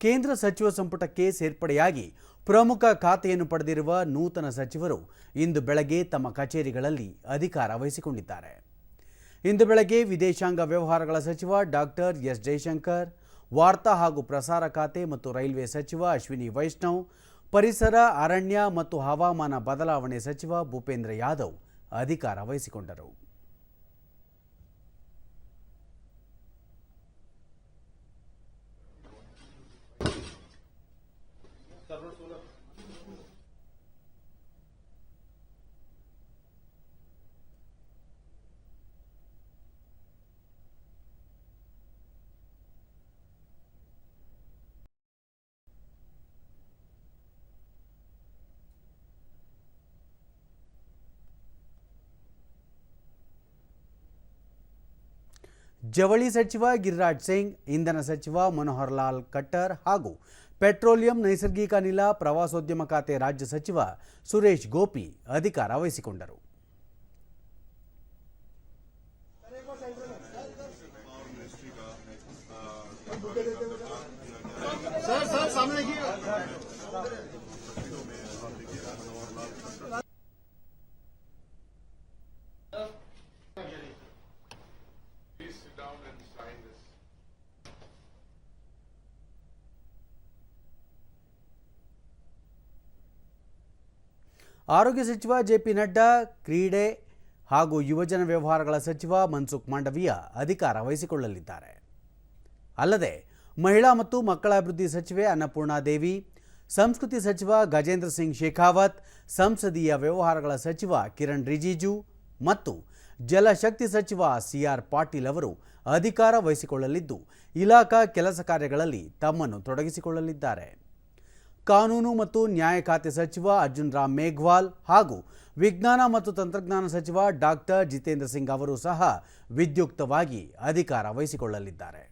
ಕೇಂದ್ರ ಸಚಿವ ಸಂಪುಟಕ್ಕೆ ಸೇರ್ಪಡೆಯಾಗಿ ಪ್ರಮುಖ ಖಾತೆಯನ್ನು ಪಡೆದಿರುವ ನೂತನ ಸಚಿವರು ಇಂದು ಬೆಳಗ್ಗೆ ತಮ್ಮ ಕಚೇರಿಗಳಲ್ಲಿ ಅಧಿಕಾರ ವಹಿಸಿಕೊಂಡಿದ್ದಾರೆ. ಇಂದು ಬೆಳಗ್ಗೆ ವಿದೇಶಾಂಗ ವ್ಯವಹಾರಗಳ ಸಚಿವ ಡಾಕ್ಟರ್ ಎಸ್. ಜೈಶಂಕರ್, ವಾರ್ತಾ ಹಾಗೂ ಪ್ರಸಾರ ಖಾತೆ ಮತ್ತು ರೈಲ್ವೆ ಸಚಿವ ಅಶ್ವಿನಿ ವೈಷ್ಣವ್, ಪರಿಸರ, ಅರಣ್ಯ ಮತ್ತು ಹವಾಮಾನ ಬದಲಾವಣೆ ಸಚಿವ ಭೂಪೇಂದ್ರ ಯಾದವ್ ಅಧಿಕಾರ ವಹಿಸಿಕೊಂಡರು. ಜವಳಿ ಸಚಿವ ಗಿರಿರಾಜ್ ಸಿಂಗ್ ಇಂಧನ ಸಚಿವ ಮನೋಹರ್ ಲಾಲ್ ಕಟ್ಟರ್ ಹಾಗೂ ಪೆಟ್ರೋಲಿಯಂ ನೈಸರ್ಗಿಕ ಅನಿಲ ಪ್ರವಾಸೋದ್ಯಮ ಖಾತೆ ರಾಜ್ಯ ಸಚಿವ ಸುರೇಶ್ ಗೋಪಿ ಅಧಿಕಾರ ವಹಿಸಿಕೊಂಡರು ಆರೋಗ್ಯ ಸಚಿವ ಜೆ ಪಿ ನಡ್ಡಾ, ಕ್ರೀಡೆ ಹಾಗೂ ಯುವಜನ ವ್ಯವಹಾರಗಳ ಸಚಿವ ಮನ್ಸುಖ್ ಮಾಂಡವೀಯ ಅಧಿಕಾರ ವಹಿಸಿಕೊಳ್ಳಲಿದ್ದಾರೆ. ಅಲ್ಲದೆ, ಮಹಿಳಾ ಮತ್ತು ಮಕ್ಕಳ ಅಭಿವೃದ್ಧಿ ಸಚಿವೆ ಅನ್ನಪೂರ್ಣಾದೇವಿ ಸಂಸ್ಕೃತಿ ಸಚಿವ ಗಜೇಂದ್ರ ಸಿಂಗ್ ಶೇಖಾವತ್, ಸಂಸದೀಯ ವ್ಯವಹಾರಗಳ ಸಚಿವ ಕಿರಣ್ ರಿಜಿಜು ಮತ್ತು ಜಲಶಕ್ತಿ ಸಚಿವ ಸಿ ಆರ್ ಪಾಟೀಲ್ ಅವರು ಅಧಿಕಾರ ವಹಿಸಿಕೊಳ್ಳಲಿದ್ದು, ಇಲಾಖಾ ಕೆಲಸ ಕಾರ್ಯಗಳಲ್ಲಿ ತಮ್ಮನ್ನು ತೊಡಗಿಸಿಕೊಳ್ಳಲಿದ್ದಾರೆ. ಕಾನೂನು ಮತ್ತು ನ್ಯಾಯ ಖಾತೆ ಸಚಿವ ಅರ್ಜುನ್ ರಾಮ್ ಮೇಘ್ವಾಲ್ ಹಾಗೂ ವಿಜ್ಞಾನ ಮತ್ತು ತಂತ್ರಜ್ಞಾನ ಸಚಿವ ಡಾಕ್ಟರ್ ಜಿತೇಂದ್ರ ಸಿಂಗ್ ಅವರು ಸಹ ವಿದ್ಯುಕ್ತವಾಗಿ ಅಧಿಕಾರ ವಹಿಸಿಕೊಳ್ಳಲಿದ್ದಾರೆ.